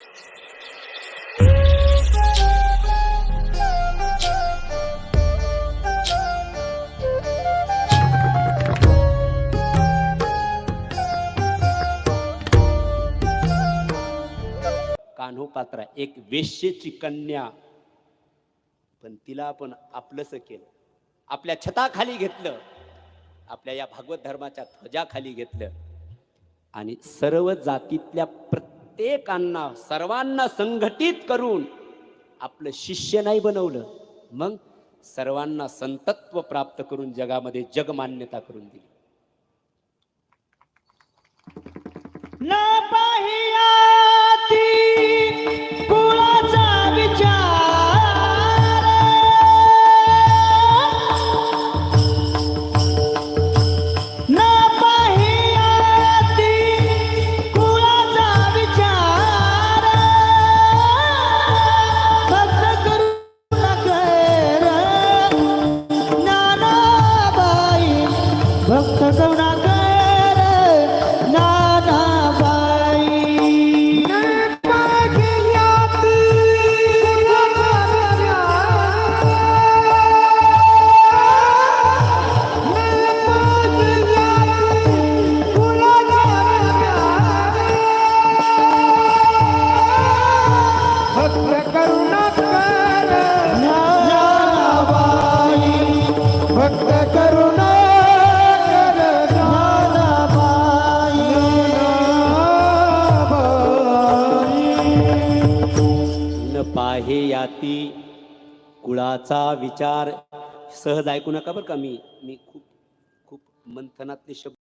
कान्हो पात्रा एक वेश्येची कन्या. पण तिला आपण आपलंस केलं. आपल्या छताखाली घेतलं. आपल्या या भागवत धर्माच्या ध्वजाखाली घेतलं. आणि सर्व जातीतल्या प्रत्येकांना सर्वांना संघटित करून आपलं शिष्य नाही बनवलं मग सर्वांना संतत्व प्राप्त करून जगामध्ये जगमान्यता करून दिली. पाहे याती कुळाचा विचार. सहज ऐकू नका बरं का मी मी खूप खूप मंथनातले शब्द